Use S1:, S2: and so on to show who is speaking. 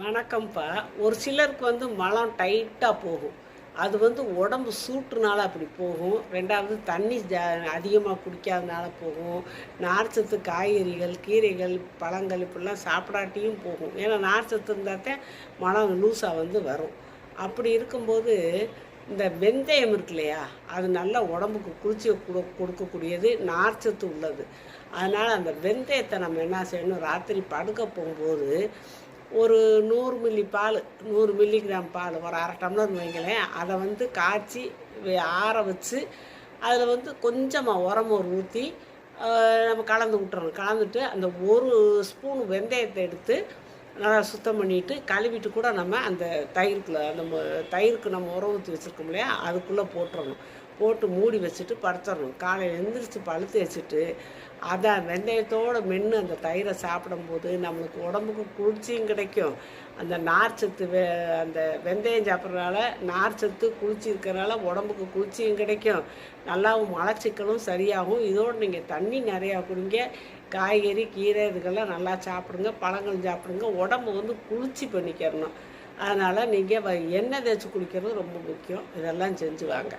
S1: வணக்கம்ப்பா. ஒரு சிலருக்கு வந்து மலம் டைட்டாக போகும். அது வந்து உடம்பு சூட்டுனால அப்படி போகும். ரெண்டாவது தண்ணி ஜா அதிகமாக குடிக்காதனால போகும். நார்ச்சத்து காய்கறிகள் கீரைகள் பழங்கள் இப்படிலாம் சாப்பிடாட்டியும் போகும். ஏன்னா நார்ச்சத்து இருந்தால் தான் மலம் லூஸாக வந்து வரும். அப்படி இருக்கும்போது இந்த வெந்தயம் இருக்கு இல்லையா அது நல்லா உடம்புக்கு குளிர்ச்சியை கொடு கொடுக்கக்கூடியது நார்ச்சத்து உள்ளது. அதனால் அந்த வெந்தயத்தை நம்ம என்ன செய்யணும்? ராத்திரி படுக்க போகும்போது ஒரு நூறு மில்லி பால் நூறு மில்லிகிராம் பால் ஒரு அரை டம்ளர் வைங்களேன். அதை வந்து காய்ச்சி ஆற வச்சு அதில் வந்து கொஞ்சமாக உரமோர் ஊற்றி நம்ம கலந்து விட்டுறோம் கலந்துட்டு அந்த ஒரு ஸ்பூன் வெந்தயத்தை எடுத்து நல்லா சுத்தம் பண்ணிட்டு கழுவிட்டு கூட நம்ம அந்த தயிருக்குள்ளே அந்த தயிருக்கு நம்ம உரம் ஊற்றி வச்சுருக்கோம் இல்லையா அதுக்குள்ளே போட்டுறணும். போட்டு மூடி வச்சுட்டு படுத்துடணும் காலையில் எழுந்திரிச்சு பழுத்து வச்சுட்டு அதை வெந்தயத்தோடு மென்று அந்த தயிரை சாப்பிடும்போது நம்மளுக்கு உடம்புக்கு குளிர்ச்சியும் கிடைக்கும். அந்த நார்ச்சத்து வெ அந்த வெந்தயம் சாப்பிட்றதுனால நார்ச்சத்து குளிர்ச்சி இருக்கிறனால உடம்புக்கு குளிர்ச்சியும் கிடைக்கும். நல்லாவும் மலச்சிக்கலும் சரியாகும். இதோடு நீங்கள் தண்ணி நிறையா குடிங்க. காய்கறி கீரை இதுக்கெல்லாம் நல்லா சாப்பிடுங்க. பழங்கள் சாப்பிடுங்க. உடம்பு வந்து குளிர்ச்சி பண்ணிக்கிறணும். அதனால் நீங்கள் எண்ணெய் தேய்ச்சி குளிக்கிறது ரொம்ப முக்கியம். இதெல்லாம் செஞ்சு வாங்க.